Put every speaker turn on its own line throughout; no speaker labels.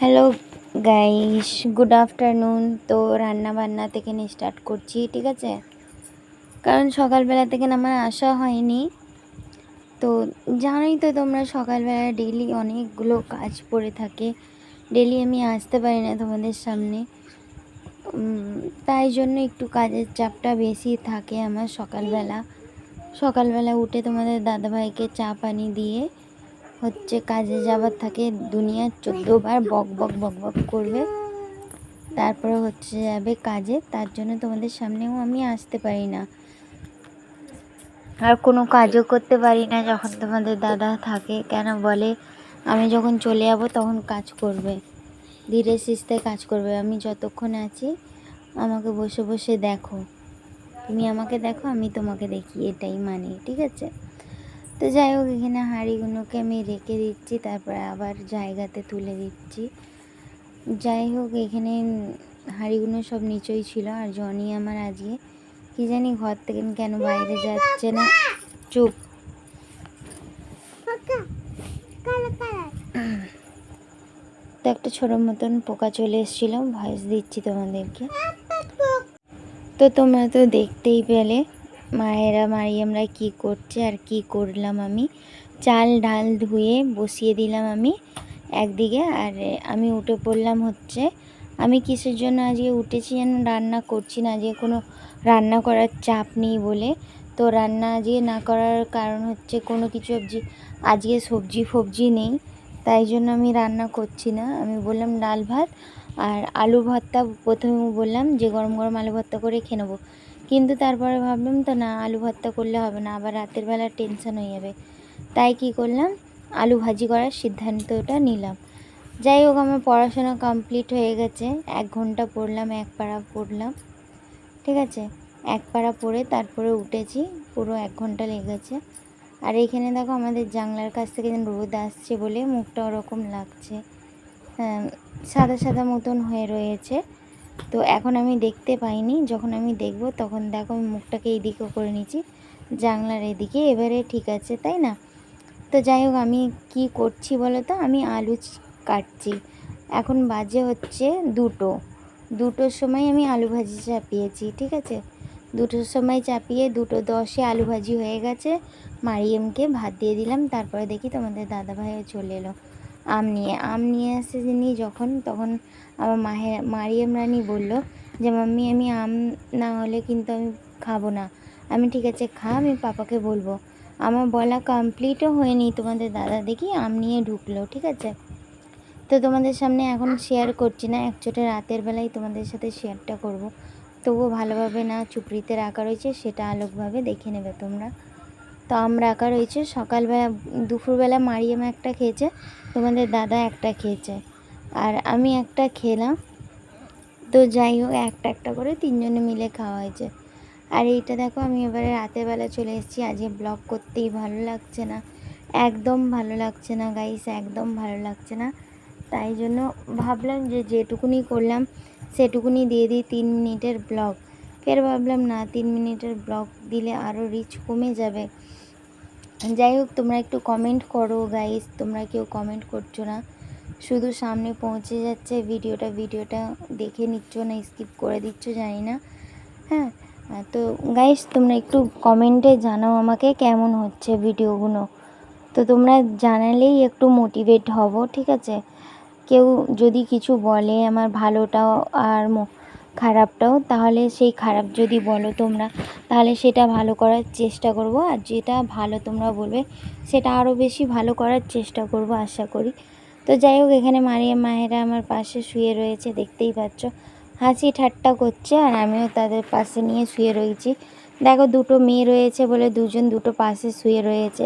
Hello guys good afternoon তো রান্না বান্না থেকে স্টার্ট করছি, ঠিক আছে? কারণ সকালবেলা থেকে আমার আসা হয়নি। তো জানোই তো তোমরা সকালবেলা ডেলি অনেকগুলো কাজ পড়ে থাকে। ডেলি আমি আসতে পারি না তোমাদের সামনে। তাই জন্য একটু কাজের চাপটা বেশি থাকে আমার সকালবেলা। সকালবেলা উঠে তোমাদের দাদাভাইকে চা পানি দিয়ে হচ্ছে কাজে যাবার থাকে দুনিয়ার চোদ্দ বার বক বক বক বক করবে। তারপরে হচ্ছে যাবে কাজে, তার জন্য তোমাদের সামনেও আমি আসতে পারি না। আর কোনো কাজও করতে পারি না যখন তোমাদের দাদা থাকে, কেন বলে? আমি যখন চলে যাব তখন কাজ করবে। ধীরে সিস্তে কাজ করবে। আমি যতক্ষণ আছি, আমাকে বসে বসে দেখো। তুমি আমাকে দেখো, আমি তোমাকে দেখি। এটাই মানে ঠিক আছে? তো যাই হোক এখানে হাঁড়িগুলোকে আমি রেখে দিচ্ছি তারপরে আবার জায়গাতে তুলে দিচ্ছি। যাই হোক এখানে হাঁড়িগুলো সব নিচই ছিল আর জনি আমার আজকে কি জানি ঘর থেকে কেন বাইরে যাচ্ছে না। চুপ। তো একটা ছোটো মতন পোকা চলে এসেছিল ভয়েস দিচ্ছি তোমাদেরকে। তো তোমরা তো দেখতেই পেলে মায়েরা, মারিয়ামরা কি করছে আর কি করলাম আমি? চাল, ডাল ধুয়ে বসিয়ে দিলাম আমি একদিকে আর আমি উঠে পড়লাম হচ্ছে, আমি কিসের জন্য আজকে উঠেছি যেন রান্না করছি না? আজকে কোনো রান্না করার চাপ নেই বলে। তো রান্না আজকে না করার কারণ হচ্ছে কোনো কিছু সবজি, আজকে সবজি, ফবজি নেই। তাই জন্য আমি রান্না করছি না। আমি বললাম, ডাল ভাত আর আলু ভর্তা প্রথমে বললাম যে গরম গরম আলু ভর্তা করে খেয়ে নেব। কিন্তু তারপরে ভাবলাম, তো না, আলু ভর্তা করলে হবে না, আবার রাতের বেলা টেনশন হয়ে যাবে। তাই কি করলাম, আলু ভাজি করার সিদ্ধান্তটা নিলাম। যাই হোক, আমার পড়াশোনা কমপ্লিট হয়ে গেছে। এক ঘণ্টা পড়লাম, এক পাড়া পড়লাম। ঠিক আছে? এক পাড়া পড়ে তারপরে উঠেছি, পুরো এক ঘণ্টা লেগেছে। আর এইখানে দেখো, আমাদের জানলার কাছ থেকে রোদ আসছে বলে মুখটা ওরকম লাগছে। হ্যাঁ সাদা সাদা মতন হয়ে রয়েছে। তো এখন আমি দেখতে পাইনি, যখন আমি দেখব তখন দেখো আমি মুখটাকে এইদিকে করে নিচ্ছি, জানলার এদিকে। এবারে ঠিক আছে, তাই না? তো যাই হোক, আমি কি করছি বলো তো? আমি আলু কাটছি। এখন বাজে হচ্ছে দুটো। দুটোর সময় আমি আলু ভাজি চাপিয়েছি, ঠিক আছে? দুটোর সময় চাপিয়ে দুটো দশে আলু ভাজি হয়ে গেছে। মারিয়ামকে ভাত দিয়ে দিলাম, তারপরে দেখি তোমাদের দাদাভাইও চলে এলো। আম নিয়ে আম নিয়ে এসে যিনি যখন, তখন আমার মাহে, মারিয়াম রানী বলল যে, মাম্মি, আমি আম না হলে কিন্তু আমি খাব না। আমি ঠিক আছে, খা, আমি পাপাকে বলব। আমার বলা কমপ্লিটও হয়নি। তোমাদের দাদা দেখি আম নিয়ে ঢুকলো, ঠিক আছে? তো তোমাদের সামনে এখন শেয়ার করছি না। একচোটে রাতের বেলায় তোমাদের সাথে শেয়ারটা করব। তবুও ভালোভাবে না চুপড়িতে রাখা রয়েছে, সেটা আলোকভাবে দেখে নেবে তোমরা। তো আম একা রয়েছে। সকালবেলা, দুপুরবেলা মারিয়াম একটা খেয়েছে, তোমাদের দাদা একটা খেয়েছে। আর আমি একটা খেলাম। তো যাই হোক, একটা একটা করে তিনজনে মিলে খাওয়া হয়েছে। আর এইটা দেখো, আমি এবারে রাতের বেলা চলে এসেছি। আজকে ব্লগ করতেই ভালো লাগছে না। একদম ভালো লাগছে না গাইস একদম ভালো লাগছে না। তাই জন্য ভাবলাম যে যেটুকুনি করলাম, সেটুকুনি দিয়ে দিই তিন মিনিটের ব্লগ। ফের ভাবলাম না, তিন মিনিটের ব্লগ দিলে আরও রিচ কমে যাবে। যাই হোক, তোমরা একটু কমেন্ট করো গাইস তোমরা কেউ কমেন্ট করছ না। শুধু সামনে পৌঁছে যাচ্ছে ভিডিওটা। ভিডিওটা দেখে নিচ্ছ না স্কিপ করে দিচ্ছ, জানি না। হ্যাঁ তো গাইস তোমরা একটু কমেন্টে জানাও আমাকে কেমন হচ্ছে ভিডিওগুলো। তো তোমরা জানালেই একটু মোটিভেট হব, ঠিক আছে? কেউ যদি কিছু বলে আমার ভালোটাও আর খারাপটাও, তাহলে সেই খারাপ যদি বলো তোমরা, তাহলে সেটা ভালো করার চেষ্টা করব। আর যেটা ভালো তোমরা বলবে, সেটা আরও বেশি ভালো করার চেষ্টা করব আশা করি। তো যাই হোক, এখানে মারিয়া মায়েরা আমার পাশে শুয়ে রয়েছে, দেখতেই পাচ্ছ। হাসি ঠাট্টা করছে, আর আমিও তাদের পাশে নিয়ে শুয়ে রয়েছি। দেখো, দুটো মেয়ে রয়েছে বলে দুজন দুটো পাশে শুয়ে রয়েছে।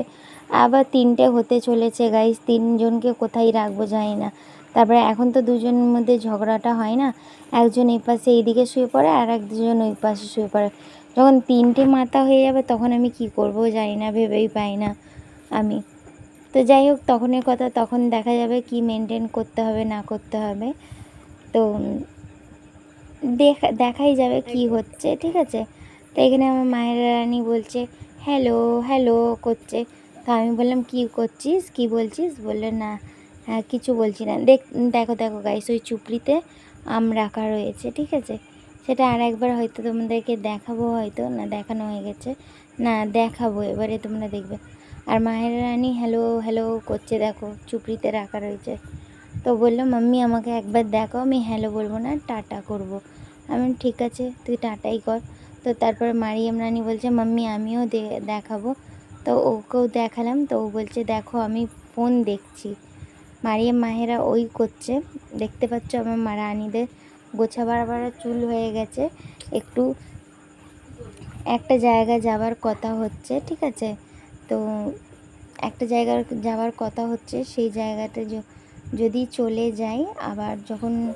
আবার তিনটে হতে চলেছে গাইস তিনজনকে কোথায় রাখব জানি না। তারপরে এখন তো দুজনের মধ্যে ঝগড়াটা হয় না। একজন এই পাশে এইদিকে শুয়ে পড়ে আর একজন ওই পাশে শুয়ে পড়ে। যখন তিনটে মাথা হয়ে যাবে তখন আমি কি করব জানি না ভেবেই পাই না আমি। তো যাই হোক তখনের কথা তখন দেখা যাবে কি মেনটেন করতে হবে না করতে হবে। তো দেখা দেখাই যাবে কি হচ্ছে ঠিক আছে? তো এখানে আমার মায়ের রানী বলছে হ্যালো হ্যালো করছে। তো আমি বললাম কি করছিস? কি বলছিস? বললে না কিছু বলছি না। দেখ, দেখো দেখো গাইস ওই চুপড়িতে আম রাখা রয়েছে, ঠিক আছে? সেটা আর একবার হয়তো তোমাদেরকে দেখাবো হয়তো, না, দেখানো হয়ে গেছে। না, দেখাবো, এবারে তোমরা দেখবে। আর মায়ের রানী হ্যালো হ্যালো করছে, দেখো, চুপড়িতে রাখা রয়েছে। তো বলল, মাম্মি, আমাকে একবার দেখো আমি হ্যালো বলব না, টাটা করব। আমি ঠিক আছে, তুই টাটাই কর। তো তারপরে মারিয়াম রানী বলছে, মাম্মি, আমিও দেখাবো। তো ওকেও দেখালাম, তো ও বলছে, দেখো, আমি ফোন দেখছি। মারিয়াম মাহেরা ওই করছে। দেখতে পাচ্ছ আমার মা রানীদের গোছা বাড়া চুল হয়ে গেছে। একটু একটা জায়গায় যাওয়ার কথা হচ্ছে, ঠিক আছে? তো একটা জায়গার যাওয়ার কথা হচ্ছে, সেই জায়গাটা য- যদি চলে যাই, আবার যখন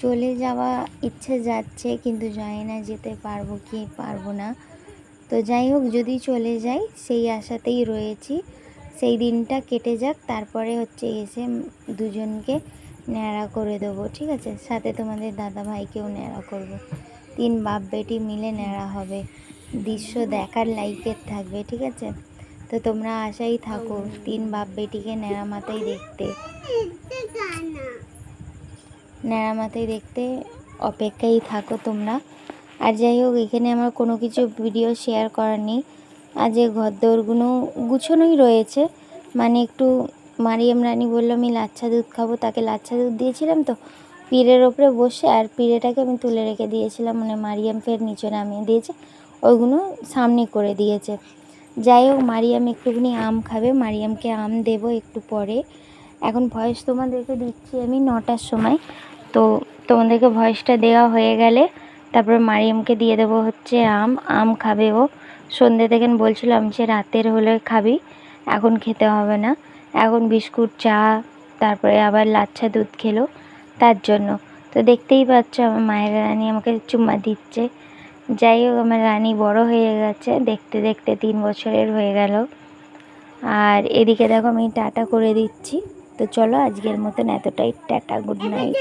চলে যাওয়া ইচ্ছে যাচ্ছে, কিন্তু জানি না, যেতে পারব কি পারব না। তো যাই হোক, যদি চলে যাই, সেই আশাতেই রয়েছি। সেই দিনটা কেটে যাক, তারপরে হচ্ছে এসে দুজনকে ন্যাড়া করে দেবো, ঠিক আছে? সাথে তোমাদের দাদা ভাইকেও ন্যাড়া করব। তিন বাপ বেটি মিলে ন্যাড়া হবে। দৃশ্য দেখার লাইকের থাকবে, ঠিক আছে? তো তোমরা আশাই থাকো, তিন বাপ বেটিকে ন্যাড়া মাথায় দেখতে। ন্যাড়া মাথায় দেখতে অপেক্ষায় থাকো তোমরা। আর যাই হোক, এখানে আমার কোনো কিছু ভিডিও শেয়ার করার নেই। আজ যে ঘর দৌড়গুলো গুছোনোই রয়েছে মানে একটু মারিয়াম রানী বলল, আমি লাচ্ছা দুধ খাব। তাকে লাচ্ছা দুধ দিয়েছিলাম তো, পীরের ওপরে বসে, আর পীরেটাকে আমি তুলে রেখে দিয়েছিলাম মানে মারিয়াম ফের নিচে নামিয়ে দিয়েছে, ওইগুলো সামনে করে দিয়েছে। যাই হোক, মারিয়াম একটুখানি আম খাবে, মারিয়ামকে আম দেবো একটু পরে। এখন ভয়েস তোমাদেরকে দিচ্ছি আমি নটার সময়, তো তোমাদেরকে ভয়েসটা দেওয়া হয়ে গেলে তারপরে মারিয়ামকে দিয়ে দেবো হচ্ছে আম আম খাবে ও। সন্ধ্যে থেকে বলছিলাম যে রাতের হলে খাবি, এখন খেতে হবে না। এখন বিস্কুট, চা, তারপরে আবার লাচ্ছা দুধ খেলো, তার জন্য। তো দেখতেই পাচ্ছ আমার মায়ের রানী আমাকে চুম্মা দিচ্ছে। যাই হোক, আমার রানী বড় হয়ে গেছে, দেখতে দেখতে তিন বছরের হয়ে গেল। আর এদিকে দেখো আমি টাটা করে দিচ্ছি। তো চলো আজকের মতন এতটাই, টাটা, গুড নাইট।